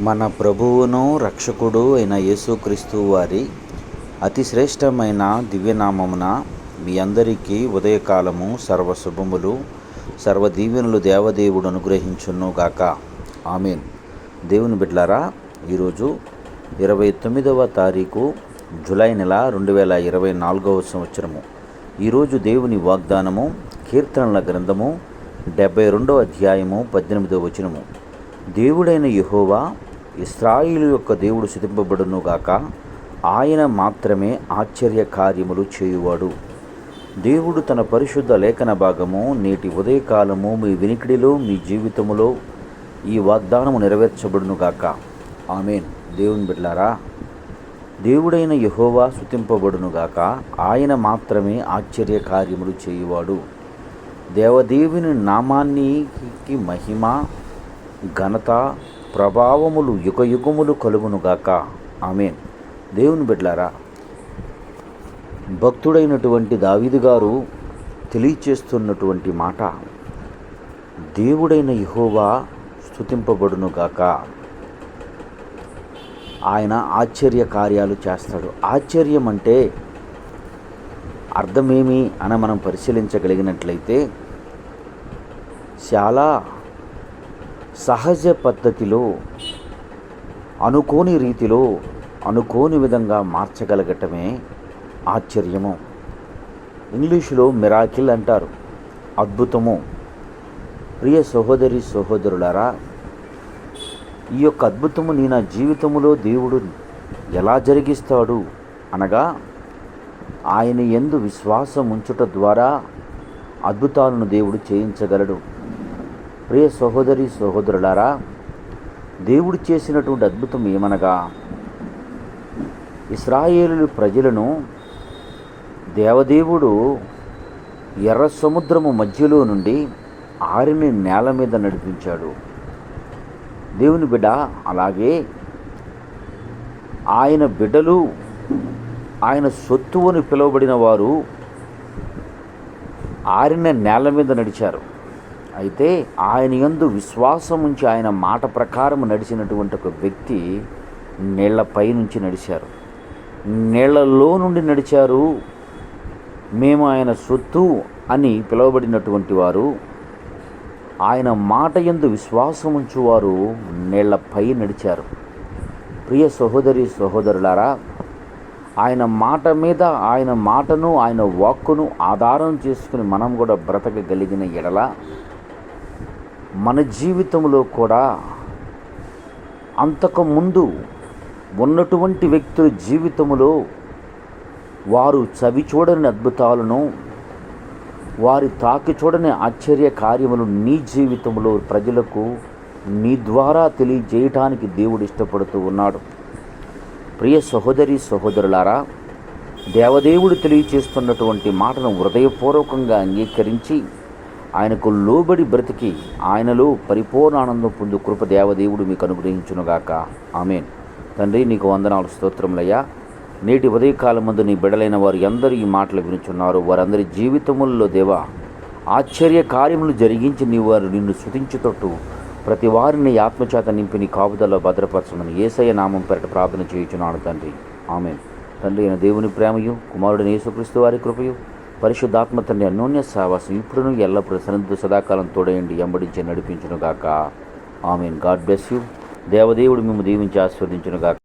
మన ప్రభువును రక్షకుడు అయిన యేసుక్రీస్తు వారి అతి శ్రేష్టమైన దివ్యనామమున మీ అందరికీ ఉదయకాలము సర్వశుభములు సర్వదీవెనలు దేవదేవుడు అనుగ్రహించును గాక. ఆమెన్. దేవుని బిడ్లారా ఈరోజు ఇరవై తొమ్మిదవ తారీఖు జూలై నెల రెండు వేల ఇరవై నాలుగవ సంవత్సరము. ఈరోజు దేవుని వాగ్దానము కీర్తనల గ్రంథము డెబ్బై రెండవ అధ్యాయము పద్దెనిమిదవ వచనము. దేవుడైన యహోవా ఇస్రాయిలు యొక్క దేవుడు శుతింపబడును గాక ఆయన మాత్రమే ఆశ్చర్య కార్యములు చేయువాడు. దేవుడు తన పరిశుద్ధ లేఖన భాగము నేటి ఉదయకాలము మీ వినికిడిలో మీ జీవితములో ఈ వాగ్దానము నెరవేర్చబడును గాక. ఆమెన్. దేవుని బిడ్లారా దేవుడైన యహోవా శుతింపబడునుగాక ఆయన మాత్రమే ఆశ్చర్య కార్యములు చేయువాడు. దేవదేవుని నామానికి మహిమ ఘనత ప్రభావములు యుగయుగములు కలుగునుగాక. ఆమెన్. దేవుని బిడ్లారా భక్తుడైనటువంటి దావీదు గారు తెలియచేస్తున్నటువంటి మాట దేవుడైన యహోవా స్థుతింపబడునుగాక ఆయన ఆశ్చర్య కార్యాలు చేస్తాడు. ఆశ్చర్యం అంటే అర్థమేమి అని మనం పరిశీలించగలిగినట్లయితే చాలా సహజ పద్ధతిలో అనుకోని రీతిలో అనుకోని విధంగా మార్చగలగటమే ఆశ్చర్యము. ఇంగ్లీషులో మిరాకిల్ అంటారు. అద్భుతము. ప్రియ సహోదరి సహోదరులారా ఈ యొక్క అద్భుతము నీ నా జీవితములో దేవుడు ఎలా జరిగిస్తాడు అనగా ఆయన ఎందు విశ్వాసం ఉంచుట ద్వారా అద్భుతాలను దేవుడు చేయించగలడు. ప్రియ సహోదరి సహోదరులారా దేవుడు చేసినటువంటి అద్భుతం ఏమనగా ఇస్రాయేలు ప్రజలను దేవదేవుడు ఎర్ర సముద్రము మధ్యలో నుండి ఆరిని నేల మీద నడిపించాడు. దేవుని బిడ్డ అలాగే ఆయన బిడ్డలు ఆయన సొత్తు అని పిలువబడిన వారు ఆరిన నేల మీద నడిచారు. అయితే ఆయన యందు విశ్వాసం ఉంచి ఆయన మాట ప్రకారం నడిచినటువంటి ఒక వ్యక్తి నీళ్ళపై నుంచి నడిచారు. నీళ్ళలో నుండి నడిచారు. మేము ఆయన సొత్తు అని పిలువబడినటువంటి వారు ఆయన మాట యందు విశ్వాసం ఉంచువారు నీళ్ళపై నడిచారు. ప్రియ సహోదరి సహోదరులారా ఆయన మాట మీద ఆయన మాటను ఆయన వాక్కును ఆధారం చేసుకుని మనం కూడా బ్రతకగలిగిన ఎడల మన జీవితంలో కూడా అంతకుముందు ఉన్నటువంటి వ్యక్తుల జీవితములో వారు చవి చూడని అద్భుతాలను వారి తాకి చూడని ఆశ్చర్య కార్యములు నీ జీవితంలో ప్రజలకు నీ ద్వారా తెలియజేయటానికి దేవుడు ఇష్టపడుతూ ఉన్నాడు. ప్రియ సహోదరి సహోదరులారా దేవదేవుడు తెలియచేస్తున్నటువంటి మాటను హృదయపూర్వకంగా అంగీకరించి ఆయనకు లోబడి బ్రతికి ఆయనలో పరిపూర్ణ ఆనందం పొందు కృప దేవదేవుడు మీకు అనుగ్రహించునుగాక. ఆమెన్. తండ్రి నీకు వందనాలు స్తోత్రములయ్యా. నేటి ఉదయకాలం ముందు నీ బిడలైన వారు ఎందరూ ఈ మాటలు వినుచున్నారు వారందరి జీవితముల్లో దేవా ఆశ్చర్య కార్యములు జరిగించి నీ వారు నిన్ను శుతించుతట్టు ప్రతి వారిని ఆత్మచేత నింపి నీ కాపుదల్లో భద్రపరచమని ఏసయ్య నామం పెరట ప్రార్థన చేయుచున్నాడు తండ్రి. ఆమె తండ్రి అయిన దేవుని ప్రేమయు కుమారుడిని యేసుక్రీస్తు వారి కృపయు పరిశుద్ధాత్మ తండ్రి అన్యోన్య సావాసం ఇప్పుడును ఎల్లప్పుడూ సన్నిధి సదాకాలం తోడయండి ఎంబడించి నడిపించునుగాక. ఆమెన్. God bless you. దేవదేవుడు మేము దీవించి ఆస్వాదించునుగాక